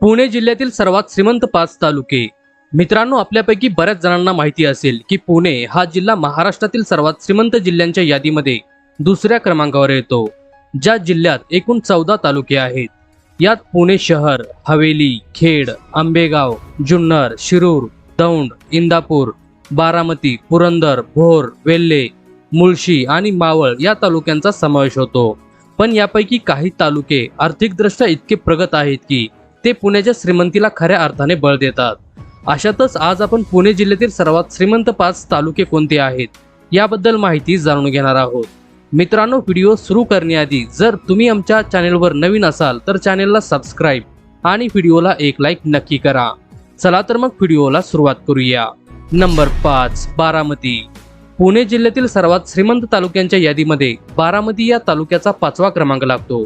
पुणे जिल्ह्यातील सर्वात श्रीमंत पाच तालुके. मित्रांनो आपल्यापैकी बऱ्याच जणांना माहिती असेल की पुणे हा जिल्हा महाराष्ट्रातील सर्वात श्रीमंत जिल्ह्यांच्या यादीमध्ये दुसऱ्या क्रमांकावर येतो ज्या जिल्ह्यात एकूण चौदा तालुके आहेत. यात पुणे शहर हवेली खेड आंबेगाव जुन्नर शिरूर दौंड इंदापूर बारामती पुरंदर भोर वेल्हे मुळशी आणि मावळ या तालुक्यांचा समावेश होतो. पण यापैकी काही तालुके आर्थिकदृष्ट्या इतके प्रगत आहेत की ते पुण्याच्या श्रीमंतीला खऱ्या अर्थाने बळ देतात. अशातच आज आपण पुणे जिल्ह्यातील सर्वात श्रीमंत पाच तालुके कोणते आहेत याबद्दल माहिती जाणून घेणार आहोत. मित्रांनो व्हिडिओ सुरू करण्याआधी जर तुम्ही आमच्या चॅनेलवर नवीन असाल तर चॅनेलला सबस्क्राईब आणि व्हिडिओला एक लाईक नक्की करा. चला तर मग व्हिडिओला सुरुवात करूया. नंबर पाच बारामती. पुणे जिल्ह्यातील सर्वात श्रीमंत तालुक्यांच्या यादीमध्ये बारामती या तालुक्याचा पाचवा क्रमांक लागतो.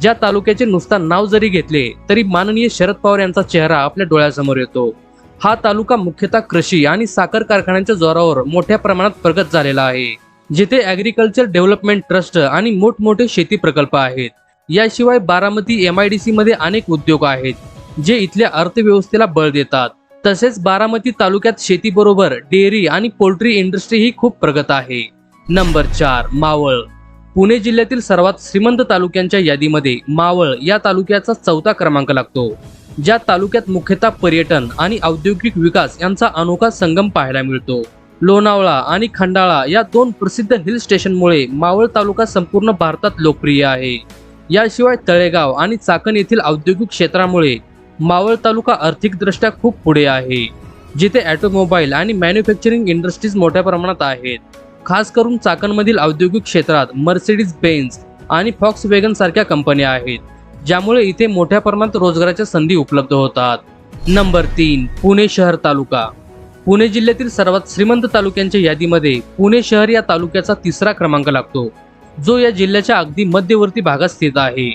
ज्या तालुक्याचे नुसता नाव जरी घेतले तरी माननीय शरद पवार यांचा चेहरा आपल्या डोळ्यासमोर येतो. हा तालुका मुख्यतः कृषी आणि साखर कारखान्यांच्या जोरावर मोठ्या प्रमाणात प्रगत झालेला आहे जिथे ॲग्रिकल्चर डेव्हलपमेंट ट्रस्ट आणि मोठमोठे शेती प्रकल्प आहेत. याशिवाय Baramati M I D C मध्ये अनेक उद्योग आहेत जे इथल्या अर्थव्यवस्थेला बळ देतात. तसेच बारामती तालुक्यात शेतीबरोबर डेअरी आणि पोल्ट्री इंडस्ट्री ही खूप प्रगत आहे. नंबर चार मावळ. पुणे जिल्ह्यातील सर्वात श्रीमंत तालुक्यांच्या यादीमध्ये मावळ या तालुक्याचा चौथा क्रमांक लागतो ज्या तालुक्यात मुख्यतः पर्यटन आणि औद्योगिक विकास यांचा अनोखा संगम पाहायला मिळतो. लोणावळा आणि खंडाळा या दोन प्रसिद्ध हिल स्टेशनमुळे मावळ तालुका संपूर्ण भारतात लोकप्रिय आहे. याशिवाय तळेगाव आणि चाकण येथील औद्योगिक क्षेत्रामुळे मावळ तालुका आर्थिकदृष्ट्या खूप पुढे आहे जिथे ॲटोमोबाईल आणि मॅन्युफॅक्चरिंग इंडस्ट्रीज मोठ्या प्रमाणात आहेत. खास करून चाकणमधील औद्योगिक क्षेत्रात मर्सिडीज बेन्स आणि फॉक्स वेगन सारख्या कंपन्या आहेत ज्यामुळे इथे मोठ्या प्रमाणात रोजगाराच्या संधी उपलब्ध होतात. नंबर तीन पुणे शहर तालुका. पुणे जिल्ह्यातील सर्वात श्रीमंत तालुक्यांच्या यादीमध्ये पुणे शहर या तालुक्याचा तिसरा क्रमांक लागतो जो या जिल्ह्याच्या अगदी मध्यवर्ती भागात स्थित आहे.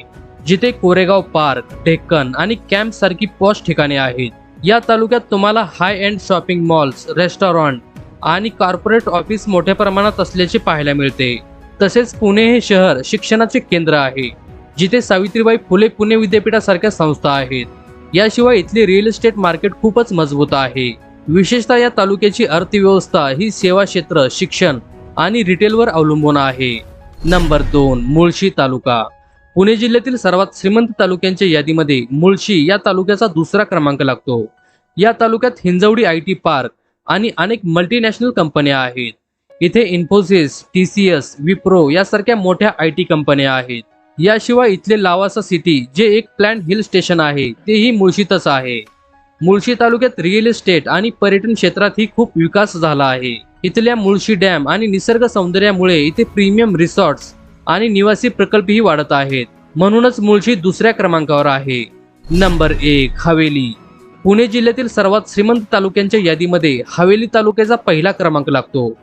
जिथे कोरेगाव पार्क डेक्कन आणि कॅम्प सारखी पॉश ठिकाणे आहेत. या तालुक्यात तुम्हाला high end shopping malls restaurant आणि कॉर्पोरेट ऑफिस मोठ्या प्रमाणात असल्याचे पाहायला मिळते. तसेच पुणे हे शहर शिक्षणाचे केंद्र आहे जिथे सावित्रीबाई फुले पुणे विद्यापीठासारख्या संस्था आहेत. याशिवाय इथले रिअल इस्टेट मार्केट खूपच मजबूत आहे. विशेषतः या तालुक्याची अर्थव्यवस्था ही सेवा क्षेत्र शिक्षण आणि रिटेलवर अवलंबून आहे. नंबर दोन मुळशी तालुका. पुणे जिल्ह्यातील सर्वात श्रीमंत तालुक्यांच्या यादीमध्ये मुळशी या तालुक्याचा दुसरा क्रमांक लागतो. या तालुक्यात हिंजवडी आय टी पार्क आणि अनेक मल्टीनॅशनल कंपन्या आहेत. इथे Infosys T C S Wipro यासारख्या मोठ्या आय टी कंपन्या आहेत. याशिवाय इथले लावासा सिटी जे एक प्लॅन हिल स्टेशन आहे तेही मुळशीतच आहे. मुळशी तालुक्यात रिअल इस्टेट आणि पर्यटन क्षेत्रातही खूप विकास झाला आहे. इथल्या मुळशी डॅम आणि निसर्ग सौंदर्यामुळे इथे प्रीमियम रिसॉर्ट्स आणि निवासी प्रकल्पही वाढत आहेत. म्हणूनच मुळशी दुसऱ्या क्रमांकावर आहे. नंबर एक हवेली. पुणे जिल्ह्यातील सर्वात श्रीमंत तालुक्यांच्या यादीमध्ये हवेली तालुक्याचा पहिला क्रमांक लागतो.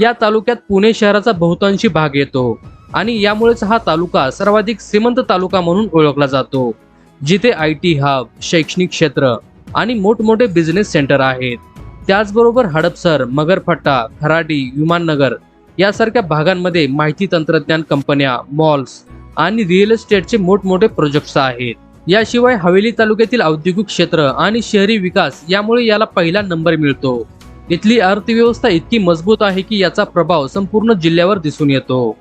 या तालुक्यात पुणे शहराचा बहुतांशी भाग येतो आणि यामुळेच हा तालुका सर्वाधिक श्रीमंत तालुका म्हणून ओळखला जातो. जिथे आय टी हब शैक्षणिक क्षेत्र आणि मोठमोठे बिझनेस सेंटर आहेत. त्याचबरोबर हडपसर मगरफट्टा खराडी विमाननगर यासारख्या भागांमध्ये माहिती तंत्रज्ञान कंपन्या मॉल्स आणि रिअल इस्टेटचे मोठमोठे प्रोजेक्ट्स आहेत. याशिवाय हवेली तालुक्यातील औद्योगिक क्षेत्र आणि शहरी विकास यामुळे याला पहिला नंबर मिळतो. इथली अर्थव्यवस्था इतकी मजबूत आहे की याचा प्रभाव संपूर्ण जिल्ह्यावर दिसून येतो.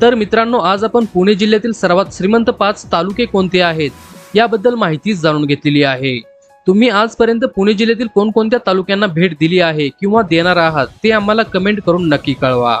तर मित्रांनो आज आपण पुणे जिल्ह्यातील सर्वात श्रीमंत पाच तालुके कोणते आहेत याबद्दल माहिती जाणून घेतलेली आहे. तुम्ही आजपर्यंत पुणे जिल्ह्यातील कोणकोणत्या तालुक्यांना भेट दिली आहे किंवा देणार आहात ते आम्हाला कमेंट करून नक्की कळवा.